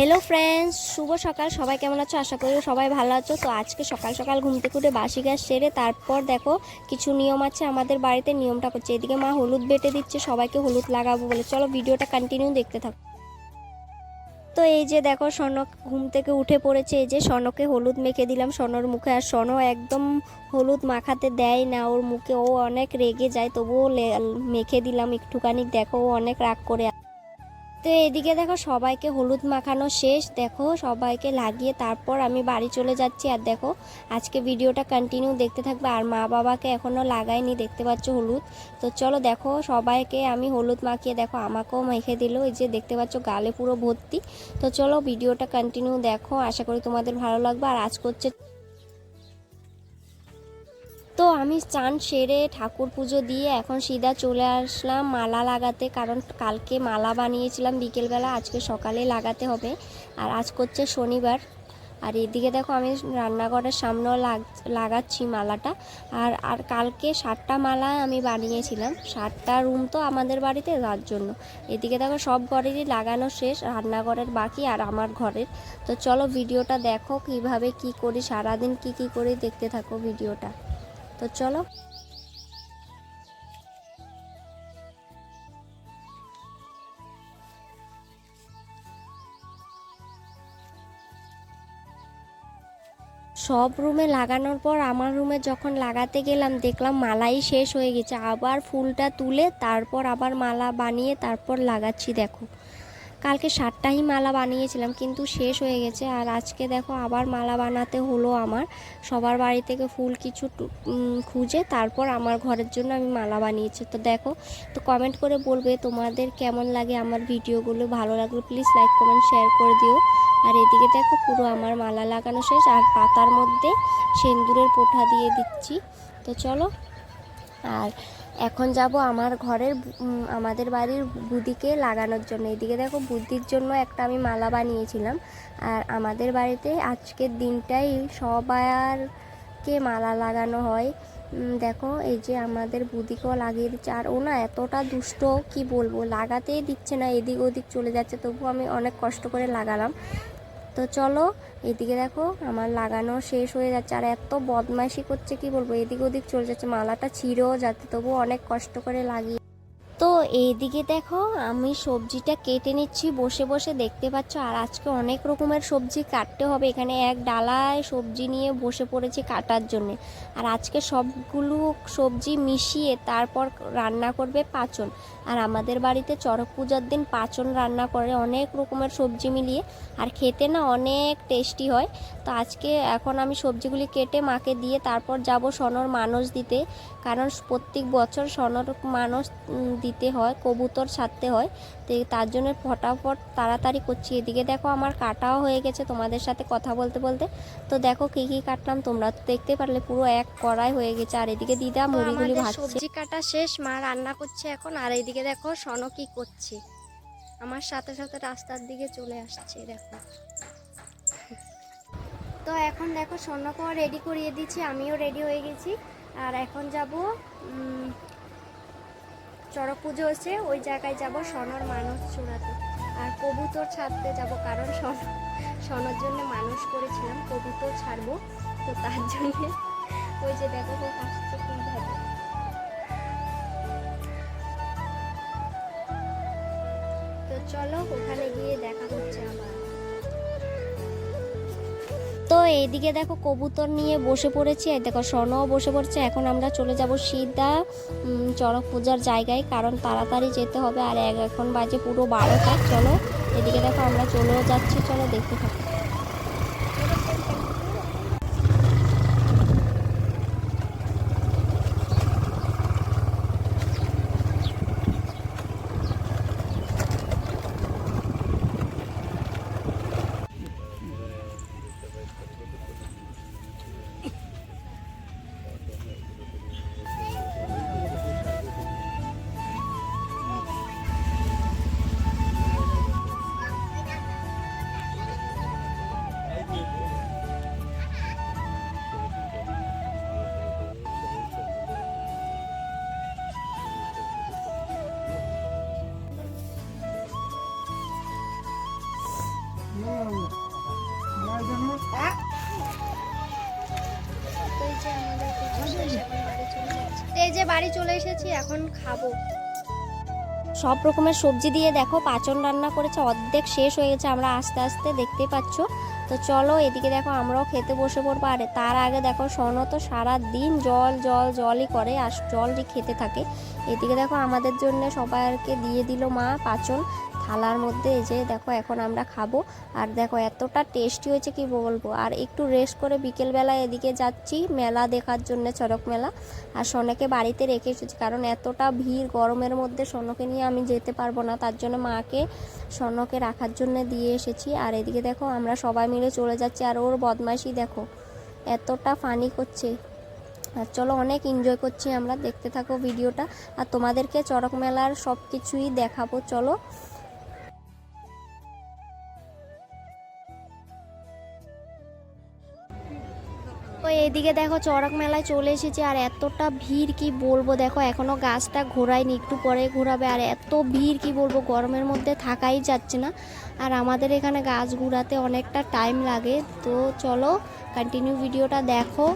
Hello friends শুভ সকাল। সবাই কেমন আছো? আশা করি সবাই ভালো আছো। তো আজকে সকাল সকাল ঘুম থেকে উঠে বাসি গ্যাস সেরে তারপর দেখো, কিছু নিয়ম আছে আমাদের বাড়িতে। নিয়মটা করছে এদিকে মা হলুদ বেটে দিচ্ছে, সবাইকে হলুদ লাগাবো বলে। চলো ভিডিওটা কন্টিনিউ দেখতে থাকো। তো এই যে দেখো, সনক ঘুম থেকে উঠে পড়েছে। এই যে সনকে হলুদ মেখে দিলাম স্বর্ণর মুখে। আর সন একদম হলুদ মাখাতে দেয় না। ওর মুখে ও অনেক রেগে যায়, তবুও মেখে দিলাম একটুখানি। দেখো ও অনেক রাগ করে তো এদিকে দেখো সবাইকে হলুদ মাখানো শেষ। দেখো সবাইকে লাগিয়ে তারপর আমি বাড়ি চলে যাচ্ছি। আর দেখো আজকে ভিডিওটা কন্টিনিউ দেখতে থাকবে। আর মা বাবাকে এখনও লাগাইনি দেখতে পাচ্ছ হলুদ। তো চলো দেখো সবাইকে আমি হলুদ মাখিয়ে দেখো আমাকেও মেখে দিল। এই যে দেখতে পাচ্ছ গালে পুরো ভর্তি। তো চলো ভিডিওটা কন্টিনিউ দেখো। আশা করি তোমাদের ভালো লাগবে। আর আজ করছে তো আমি চান সেরে ঠাকুর পুজো দিয়ে এখন সিধা চলে আসলাম মালা লাগাতে। কারণ কালকে মালা বানিয়েছিলাম বিকেলবেলা, আজকে সকালে লাগাতে হবে। আর আজ করছে শনিবার। আর এদিকে দেখো আমি রান্নাঘরের সামনেও লাগ, লাগাচ্ছি মালাটা। আর আর কালকে ষাটটা মালা আমি বানিয়েছিলাম। ষাটটা রুম তো আমাদের বাড়িতে, তার জন্য। এদিকে দেখো সব ঘরেরই লাগানো শেষ, রান্নাঘরের বাকি আর আমার ঘরের। তো চলো ভিডিওটা দেখো কীভাবে কি করি, সারাদিন কি কি করি দেখতে থাকো ভিডিওটা। তো চলো। সব রুমে লাগানোর পর আমার রুমে যখন লাগাতে গেলাম, দেখলাম মালাই শেষ হয়ে গেছে। আবার ফুলটা তুলে তারপর আবার মালা বানিয়ে তারপর লাগাচ্ছি, দেখো। কালকে সাতটাই মালা বানিয়েছিলাম, কিন্তু শেষ হয়ে গেছে। আর আজকে দেখো আবার মালা বানাতে হলো আমার। সবার বাড়ি থেকে ফুল কিছু খুঁজে তারপর আমার ঘরের জন্য আমি মালা বানিয়েছি। তো দেখো, তো কমেন্ট করে বলবে তোমাদের কেমন লাগে আমার ভিডিওগুলো? ভালো লাগলে প্লিজ লাইক কমেন্ট শেয়ার করে দিও। আর এদিকে দেখো পুরো আমার মালা লাগানো শেষ। আর পাতার মধ্যে সেন্দুরের পোঠা দিয়ে দিচ্ছি। তো চলো, আর এখন যাব আমার ঘরের আমাদের বাড়ির বুদিকে লাগানোর জন্য। এদিকে দেখো বুদ্ধির জন্য একটা আমি মালা বানিয়েছিলাম। আর আমাদের বাড়িতে আজকের দিনটাই সবারকে মালা লাগানো হয়। দেখো এই যে আমাদের বুদিকেও লাগিয়ে দিচ্ছে। আর ও না এতটা দুষ্ট, কি বলব? লাগাতেই দিচ্ছে না, এদিক ওদিক চলে যাচ্ছে। তবু আমি অনেক কষ্ট করে লাগালাম। তো চলো, এদিকে দেখো আমার লাগানো শেষ হয়ে যাচ্ছে। আর এত বদমাইশি করছে, কি বলব? এদিক ওদিক চলে যাচ্ছে, মালাটা ছিঁড়েও যাচ্ছে তবু অনেক কষ্ট করে লাগিয়ে। তো এইদিকে দেখো, আমি সবজিটা কেটে নিচ্ছি, বসে বসে দেখতে পাচ্ছ। আর আজকে অনেক রকমের সবজি কাটতে হবে। এখানে এক ডালায় সবজি নিয়ে বসে পড়েছি কাটার জন্যে। আর আজকে সবগুলো সবজি মিশিয়ে তারপর রান্না করবে পাচন আর আমাদের বাড়িতে চড়ক পূজার দিন পাচন রান্না করে অনেক রকমের সবজি মিলিয়ে। আর খেতে না অনেক টেস্টি হয়। তো আজকে এখন আমি সবজিগুলি কেটে মাকে দিয়ে তারপর যাব সনর মানস দিতে। কারণ প্রত্যেক বছর সনর মানস দিতে হয় কবুতর ছাড়তে হয়। তো তার জন্য ফটাফট তাড়াতাড়ি করছি। এদিকে দেখো আমার কাটাও হয়ে গেছে তোমাদের সাথে কথা বলতে বলতে। তো দেখো কী কী কাটলাম তোমরা তো দেখতে পারলে পুরো এক কড়াই হয়ে গেছে। আর এদিকে দিদা মুড়িগুলি ভাজছে। সবজি কাটা শেষ মা রান্না করছে এখন। আর এইদিকে দেখো সন কি করছে। আমার সাথে সাথে রাস্তার দিকে চলে আসছে, দেখো। তো এখন দেখো স্বর্ণকেও রেডি করিয়ে দিচ্ছি, আমিও রেডি হয়ে গেছি। আর এখন যাব চড়ক পুজো হচ্ছে, ওই জায়গায় যাব স্বর্ণর মানুষ চূড়াতে। আর কবুতর ছাড়তে যাব, কারণ স্বর্ণ স্বর্ণর জন্য মানুষ করেছিলাম, কবুতর ছাড়বো। তো তার জন্যে ওই যে দেখো আসছে তো চলো, ওখানে গিয়ে দেখা হচ্ছে তো এইদিকে দেখো কবুতর নিয়ে বসে পড়েছি। আর দেখো স্বর্ণও বসে পড়ছে। এখন আমরা চলে যাব সিধা চড়ক পূজার জায়গায়, কারণ তাড়াতাড়ি যেতে হবে। আর এখন বাজে পুরো বারোটা। চলো, এদিকে দেখো আমরা চলেও যাচ্ছি। চলো, দেখতে থাকো। এই যে বাড়ি চলে এসেছি, এখন খাব। সব রকমের সবজি দিয়ে দেখো, পাচন রান্না করেছে, অর্ধেক শেষ হয়ে গেছে, আমরা আস্তে আস্তে দেখতে পাচ্ছ। তো চলো, এদিকে দেখো, আমরাও খেতে বসে পড়ব। আর তার আগে দেখো সনো তো সারা দিন জল জল, জলই করে, আর জলই খেতে থাকে। এদিকে দেখো, আমাদের জন্য সবাইকে দিয়ে দিল মা পাচন। থালার মধ্যে এই যে দেখো এখন আমরা খাব। আর দেখো এতটা টেস্টি হয়েছে কি বলব? আর একটু রেস্ট করে বিকেলবেলা এদিকে যাচ্ছি, মেলা দেখার জন্য চড়ক মেলা। আর সোনাকে বাড়িতে রেখে এসেছি, কারণ এতটা ভিড় গরমের মধ্যে সোনকে নিয়ে আমি যেতে পারব না। তার জন্য মাকে স্বর্ণকে রাখার জন্য দিয়ে এসেছি। আর এদিকে দেখো আমরা সবাই মিলে চলে যাচ্ছি। আর ওর বদমাইশি দেখো, এতটা ফানি করছে। আর চলো অনেক এনজয় করছি আমরা। দেখতে থাকো ভিডিওটা আর তোমাদেরকে চড়ক মেলার সব কিছুই দেখাবো। চলো। তো এইদিকে দেখো চড়ক মেলায় চলে এসেছে, আর এতটা ভিড় কি বলব? দেখো এখনও গাছটা ঘোরায়নি, একটু পরে ঘোরাবে। আর এত ভিড় কি বলব? গরমের মধ্যে থাকাই যাচ্ছে না। আর আমাদের এখানে গাছ ঘুরাতে অনেকটা টাইম লাগে। তো চলো কন্টিনিউ ভিডিওটা দেখো।